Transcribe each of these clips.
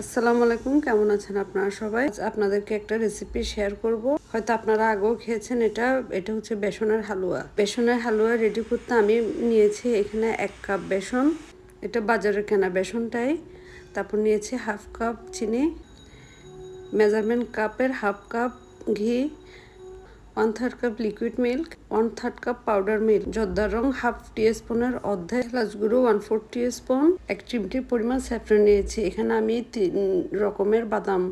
আসসালামু আলাইকুম, কেমন আছেন আপনারা সবাই? আপনাদেরকে একটা রেসিপি শেয়ার করব। হয়তো আপনারা আগেও খেয়েছেন এটা এটা হচ্ছে বেসনের হালুয়া। বেসনের হালুয়া রেডি করতে আমি নিয়েছি এখানে এক কাপ বেসন, এটা বাজারের কেনা বেসনটাই। তারপর নিয়েছি হাফ কাপ চিনি মেজারমেন্ট কাপের হাফ কাপ ঘি one third cup liquid milk, one third cup powder milk. জর্দার রং হাফ টি স্পুনের অর্ধেক এলাচ গুঁড়ো, ওয়ান ফোর টি স্পুন এক চিমটির পরিমাণ স্যাফরন নিয়েছি। এখানে আমি তিন রকমের বাদাম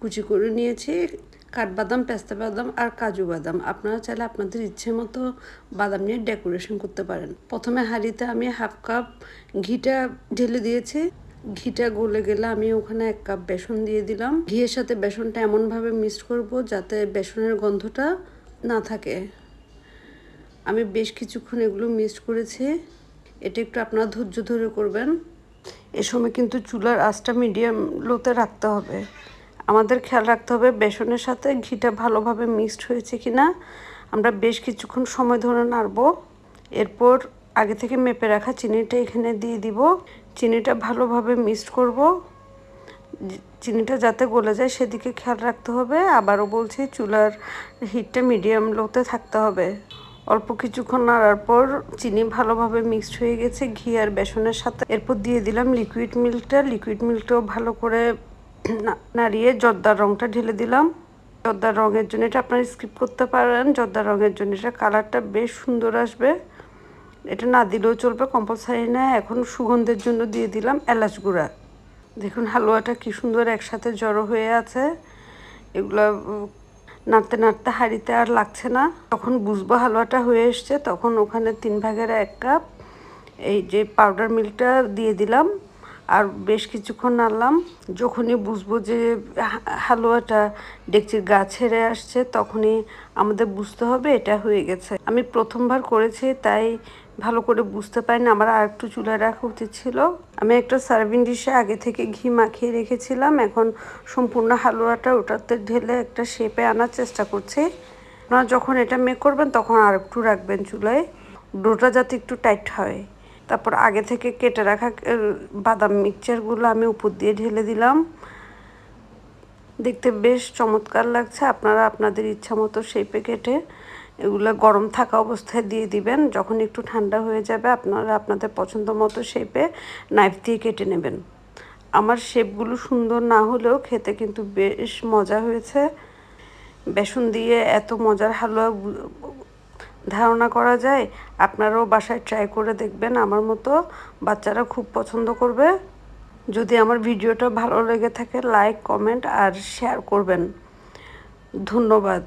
কুচি করে নিয়েছি। কাঠবাদাম, পেস্তা বাদাম আর কাজু বাদাম। আপনারা চাইলে আপনাদের ইচ্ছে মতো বাদাম নিয়ে ডেকোরেশন করতে পারেন। প্রথমে হাঁড়িতে আমি হাফ কাপ ঘিটা ঢেলে দিয়েছি। ঘিটা গলে গেলে আমি ওখানে এক কাপ বেসন দিয়ে দিলাম। ঘিয়ের সাথে বেসনটা এমনভাবে মিক্সড করব যাতে বেসনের গন্ধটা না থাকে। আমি বেশ কিছুক্ষণ এগুলো মিক্সড করেছি। এটা একটু আপনারা ধৈর্য ধরে করবেন। এ সময় কিন্তু চুলার আঁচটা মিডিয়াম লোতে রাখতে হবে। আমাদের খেয়াল রাখতে হবে বেসনের সাথে ঘিটা ভালোভাবে মিক্সড হয়েছে কি না আমরা বেশ কিছুক্ষণ সময় ধরে নাড়বো। এরপর আগে থেকে মেপে রাখা চিনিটা এখানে দিয়ে দিব। চিনিটা ভালোভাবে মিক্সড করব। চিনিটা যাতে গলে যায় সেদিকে খেয়াল রাখতে হবে। আবারও বলছি, চুলার হিটটা মিডিয়াম লোতে থাকতে হবে। অল্প কিছুক্ষণ নাড়ার পর চিনি ভালোভাবে মিক্সড হয়ে গেছে, ঘি আর বেসনের সাথে। এরপর দিয়ে দিলাম লিকুইড মিল্কটা লিকুইড মিল্কটাও ভালো করে নাড়িয়ে জর্দার রঙটা ঢেলে দিলাম। জর্দার রঙের জন্য এটা আপনারা স্কিপ করতে পারেন। জর্দার রঙের জন্য এটা কালারটা বেশ সুন্দর আসবে। এটা না দিলেও চলবে কম্পালসারি না। এখন সুগন্ধের জন্য দিয়ে দিলাম এলাচ গুঁড়া। দেখুন, হালুয়াটা কি সুন্দর একসাথে জড়ো হয়ে আছে। এগুলো নাড়তে নাড়তে হাঁড়িতে আর লাগছে না। তখন বুঝব হালুয়াটা হয়ে এসছে, তখন ওখানে তিন ভাগের এক কাপ এই যে পাউডার মিল্কটা দিয়ে দিলাম আর বেশ কিছুক্ষণ নাড়লাম। যখনই বুঝব যে হালুয়াটা ডেকচির গা ছেড়ে আসছে, তখনই আমাদের বুঝতে হবে এটা হয়ে গেছে। আমি প্রথমবার করেছি, তাই ভালো করে বুঝতে পারিনি আমার আর একটু চুলায় রাখা উচিত ছিল। আমি একটা সার্ভিং ডিশে আগে থেকে ঘি মাখিয়ে রেখেছিলাম, এখন সম্পূর্ণ হালুয়াটা ওটাতে ঢেলে একটা শেপে আনার চেষ্টা করছি। আপনারা যখন এটা মেক করবেন, তখন আর একটু রাখবেন চুলায় ডোটা যাতে একটু টাইট হয়। তারপর আগে থেকে কেটে রাখা বাদাম মিক্সচারগুলো আমি উপর দিয়ে ঢেলে দিলাম। দেখতে বেশ চমৎকার লাগছে, আপনারা আপনাদের ইচ্ছা মতো শেপে কেটে এগুলো গরম থাকা অবস্থায় দিয়ে দিবেন। যখন একটু ঠান্ডা হয়ে যাবে, আপনারা আপনাদের পছন্দ মতো শেপে নাইফ দিয়ে কেটে নেবেন। আমার শেপগুলো সুন্দর না হলেও খেতে কিন্তু বেশ মজা হয়েছে। বেসন দিয়ে এত মজার হালুয়া ধারণা করা যায়, আপনারাও বাসায় ট্রাই করে দেখবেন। আমার মতো বাচ্চারা খুব পছন্দ করবে। যদি আমার ভিডিওটা ভালো লেগে থাকে লাইক কমেন্ট আর শেয়ার করবেন। ধন্যবাদ।